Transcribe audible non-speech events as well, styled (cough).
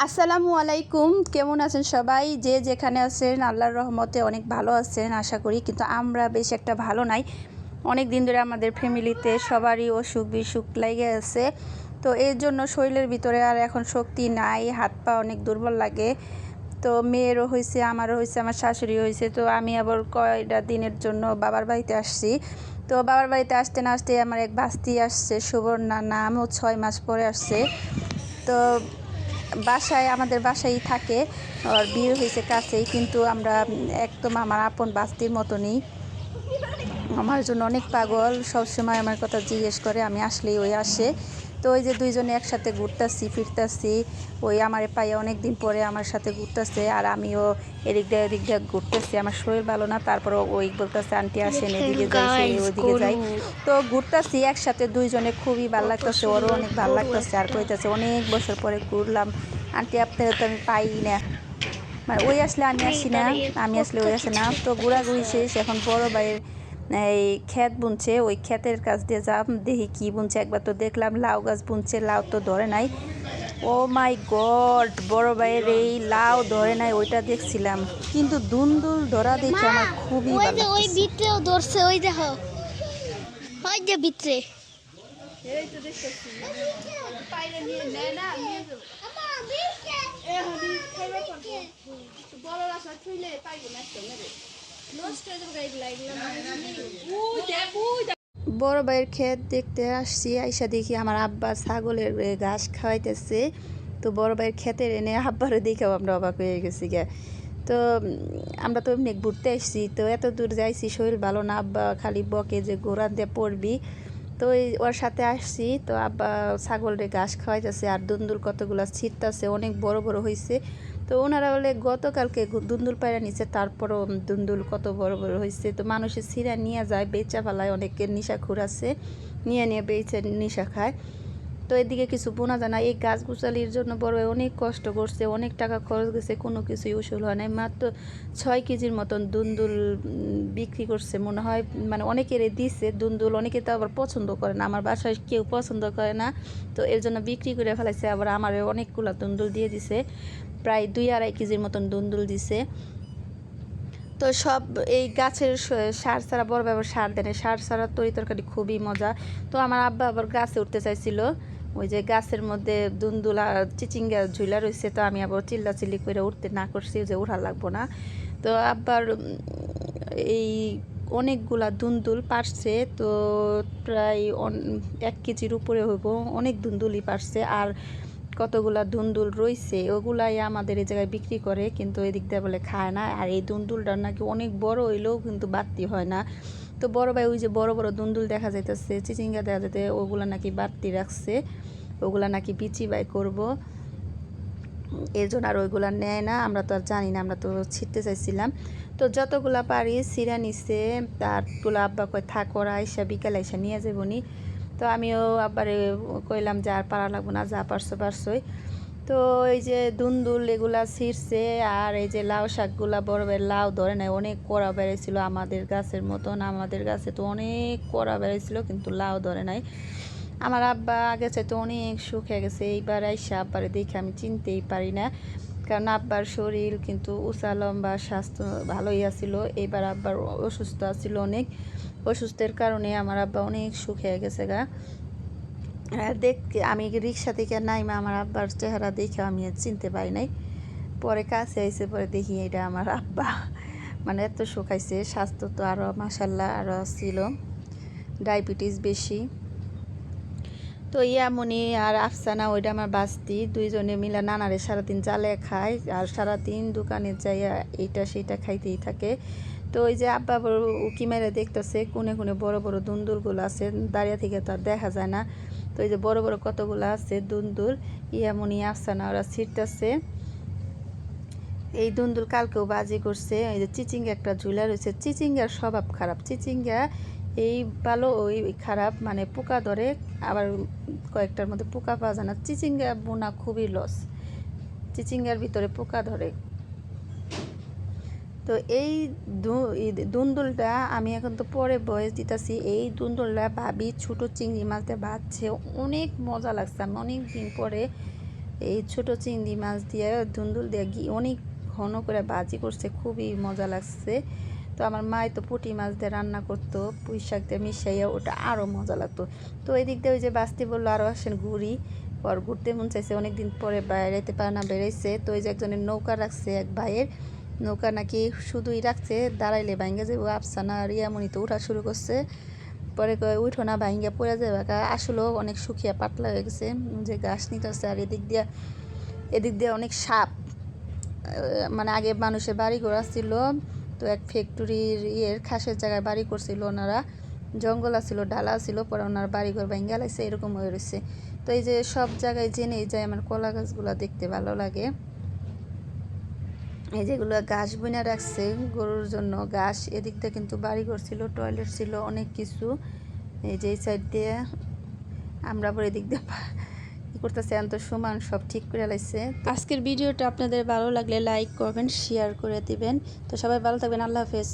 আসসালামু আলাইকুম। কেমন আছেন সবাই? যে যেখানে আছেন, আল্লাহর রহমতে অনেক ভালো আছেন, আশা করি। কিন্তু আমরা বেশ একটা ভালো নাই। অনেক দিন ধরে আমাদের ফ্যামিলিতে সবারই অসুখ বিসুখ লেগে আছে। তো এর জন্য শরীরের ভিতরে আর এখন শক্তি নাই, হাত পা অনেক দুর্বল লাগে। তো মেয়েরও হয়েছে আমারও হয়েছে আমার শাশুড়ি হয়েছে তো আমি আবার কয়টা দিনের জন্য বাবার বাড়িতে আসছি। তো বাবার বাড়িতে আসতে না আসতে আমার এক বাস্তি আসছে সুবর্ণা নামও ছয় মাস পরে আসছে। তো বাসায়, আমাদের বাসায় থাকে। আর বিয়ে হয়েছে কাছেই, কিন্তু আমরা একদম আমার আপন বাস্তির মতনই। আমার জন্য অনেক পাগল, সবসময় আমার কথা জিজ্ঞেস করে, আমি আসলেই ওই আসে। তো ওই যে দুইজনে একসাথে ঘুরতেছি ফিরতেছি। ওই আমার পায়ে অনেক দিন পরে আমার সাথে ঘুরতেছে আর আমিও এদিক দিয়ে এদিক দিয়ে ঘুরতেছি। আমার শরীর ভালো না তারপর ওই বলতেছে আন্টি আসেন এদিকে যাই ওইদিকে যাই। তো ঘুরতেছি একসাথে দুইজনে খুবই ভালো লাগতেছে ওরও অনেক ভালো লাগতেছে আর কইতেছে অনেক বছর পরে ঘুরলাম। আন্টি আপনাদের তো আমি পাই না। মানে ওই আসলে আমি আসি না আমি আসলে ওই আসে না। (laughs) তো ঘোরাঘুরি শেষ এখন বড় ভাইয়ের এই ক্ষেত বুনছে ওই ক্ষেতের কাছ দিয়ে যাব দেখি কি বুনছে একবার তো দেখলাম লাউ গাছ বুনছে লাউ তো ধরে নাই। ও মাই গড বড় ভাইয়ের এই লাউ ধরে নাই ওইটা দেখছিলাম। কিন্তু দুন্দুল ধরা দেখে আমার খুবই ওই ভালো যে ওই ভিতরেও ধরছে ওই দেখো। ওই যে ভিতরে। বড় ভাইয়ের ক্ষেত দেখতে আসছি, আইসা দেখি আমার আব্বা ছাগলের ঘাস খাওয়াইতেছে। তো বড় ভাইয়ের ক্ষেতের এনে আব্বারও দেখেও আমরা অবাক হয়ে গেছি গে তো আমরা তো এমনি ঘুরতে আসছি, তো এত দূর যাইছি, শরীর ভালো না, আব্বা খালি বকে যে গোড়ান দিয়ে পড়বি। তো ওই ওর সাথে আসছি, তো আব্বা ছাগলের ঘাস খাওয়াইতেছে, আর দুন্দুল কতগুলো ছিটতেছে, অনেক বড় বড় হয়েছে তো ওনারা বলে, গতকালকে দুন্দুল পায়রা নিছে, তারপরও দুন্দুল কত বড় বড় হয়েছে তো মানুষের সিরা নিয়ে যায়, বেচা ফালায় অনেকের নিশা আছে, নিয়ে নিয়ে বেচে নিশা খায়। তো এদিকে কিছু বোনা যায় না। এই গাছ গুছালির জন্য বড় অনেক কষ্ট করছে, অনেক টাকা খরচ গেছে, কোনো কিছুই উসুল হয় নাই। মাত্র ছয় কেজির মতন দুন্দুল বিক্রি করছে মনে হয় মানে অনেকেরই দিছে দুন্দুল, অনেকে তো আবার পছন্দ করে না। আমার বাসায় কেউ পছন্দ করে না, তো এর জন্য বিক্রি করে ফেলাইছে। আবার আমার অনেকগুলো দুন্দুল দিয়ে দিছে, প্রায় দুই আড়াই কেজির মতন দুন্দুল দিছে। তো সব এই গাছের সার ছাড়া বড় ব্যবহার সার দেয়। সার ছাড়া তরি তরকারি খুবই মজা। তো আমার আব্বা আবার গাছে উঠতে চাইছিল। ওই যে গাছের মধ্যে দুন্দুলা, চিচিঙ্গা ঝুলা রয়েছে তো আমি আবার চিল্লা চিল্লি করে উঠতে না করছি, যে উঠা লাগবো না। তো আবার এই অনেকগুলা দুন্দুল পারছে, তো প্রায় এক কেজির উপরে হইব, অনেক দুন্দুলই পারছে। আর কতগুলা দুন্দুল রইছে, ওগুলাই আমাদের এই জায়গায় বিক্রি করে, কিন্তু এদিক দিয়ে বলে খায় না। আর এই দুন্দুলটা নাকি অনেক বড় হইলেও কিন্তু বাড়তি হয় না। তো বড় ভাই ওই যে বড় বড় দুন্দুল দেখা যাইতেছে, চিচিঙ্গা দেখা যাইতে, ওগুলা নাকি বাড়তি রাখছে, ওগুলা নাকি বিচি বাই করব। এই জন্য আর ওইগুলা নেয় না, আমরা তো আর জানি না, আমরা তো ছিটতে চাইছিলাম। তো যতগুলা পারি সিরা নিছে তারগুলো আব্বা কয়, থাক আইসা বিকালে আইসা নিয়ে যাবনি তো আমিও আব্বারে কইলাম যে, আর পারা লাগবো না, যা পারছ পারছোই। তো এই যে দুন্দুল এগুলা ছিঁড়ছে আর এই যে লাউ শাকগুলা বড় লাউ ধরে নেয় অনেক কড়া বেড়েছিল আমাদের গাছের মতন। আমাদের গাছে তো অনেক কড়া বেড়েছিল, কিন্তু লাউ ধরে নাই। আমার আব্বা আগে চাইতে অনেক সুখে গেছে, এইবার আইসা আব্বারে দেখে আমি চিনতেই পারি না। কারণ আব্বার শরীর কিন্তু উঁচা লম্বা, স্বাস্থ্য ভালোই আছিল। এবার আব্বার অসুস্থ আছিল অনেক। অসুস্থের কারণে আমার আব্বা অনেক সুখে গেছে গা। দেখ, আমি রিক্সা থেকে নাইমা আমার আব্বার চেহারা দেখে আমি চিনতে পারি নাই। পরে কাছে আইসে পরে দেখি এটা আমার আব্বা। মানে এত শুকাইছে স্বাস্থ্য তো আরও মাসাল্লাহ আরও ছিল, ডায়াবেটিস বেশি। তো ইয়ামনি আর আফসানা, ওইটা আমার বাস্তি, দুইজনে মিলে নানারে সারাদিন জালে খায় আর সারাদিন দোকানে যাইয়া এইটা সেইটা খাইতেই থাকে। তো ওই যে আব্বা বড় উকি মেরে দেখতেছে কোনে কোনে বড় বড় দুন্দুরগুলো আছে, দাঁড়িয়ে থেকে তো আর দেখা যায় না। তো এই যে বড় বড় কতগুলো আছে, দুন্দুল, ইয়ামনি, আফসানা, ওরা ছিটতেছে এই দুন্দুল কালকেও বাজি করছে, এই যে চিচিঙ্গা একটা ঝুলা রয়েছে, চিচিঙ্গার স্বভাব খারাপ। চিচিঙ্গা এই ভালো, ওই খারাপ মানে পোকা ধরে, আবার কয়েকটার মধ্যে পোকা পাওয়া যায় না। চিচিঙ্গা বোনা খুবই লস চিচিঙ্গার ভিতরে পোকা ধরে। তো এই দুন্দুলটা আমি এখন তো পরে বয়স দিতেছি, এই দুন্দুলটা ভাবি ছোটো চিংড়ি মাছ দিয়ে ভাজছে, অনেক মজা লাগছে। আমি অনেক দিন পরে এই ছোট চিংড়ি মাছ দিয়ে ধুন্দুল দিয়ে ঘি অনেক ঘন করে ভাজি করছে, খুবই মজা লাগছে। তো আমার মায় তো পুঁটি মাছ দিয়ে রান্না করতো, পুঁই শাক দিয়ে মিশাইয়া ওটা আরও মজা লাগতো। তো এই দিক দিয়ে ওই যে বাস্তি বলল আরও আসেন ঘুরি পর ঘুরতে মন চাইছে, অনেকদিন পরে বেড়াইতে পারে না বেড়াইছে। তো ওই যে একজনের নৌকা রাখছে এক ভাইয়ের নৌকা নাকি শুধুই রাখছে, দাঁড়াইলে ভাঙ্গা যাব আফসানা আর ইয়ামনি তো উঠা শুরু করছে। পরে উঠো না, ভাঙ্গা পড়ে যাবে কা আসলেও অনেক শুকিয়ে পাতলা হয়ে গেছে, যে গাছ নিতেছে আর এদিক দিয়ে এদিক দিয়ে অনেক সাপ। মানে আগে মানুষের বাড়ি ঘোরা ছিল তো এক ফ্যাক্টরির ইয়ের খাসের জায়গায় বাড়ি করছিল ওনারা। জঙ্গল আছিল, ডালা ছিল পরে ওনার বাড়িঘর ভেঙে লাইছে, এরকম হয়ে রয়েছে তো এই যে সব জায়গায় জেনেই যায় আমার কলা গাছগুলো দেখতে ভালো লাগে। এই যেগুলো ঘাস বুনে রাখছে গরুর জন্য, ঘাস এদিকটা কিন্তু বাড়িঘর ছিল, টয়লেট ছিল, অনেক কিছু। এই যে এই সাইড দিয়ে আমরা আবার এদিক দিয়ে করতেছে, এত সমান সব ঠিক করে লাগছে আজকের ভিডিওটা আপনাদের ভালো লাগলে লাইক করবেন শেয়ার করে দিবেন। তো সবাই ভালো থাকবেন, আল্লাহ হাফেজ।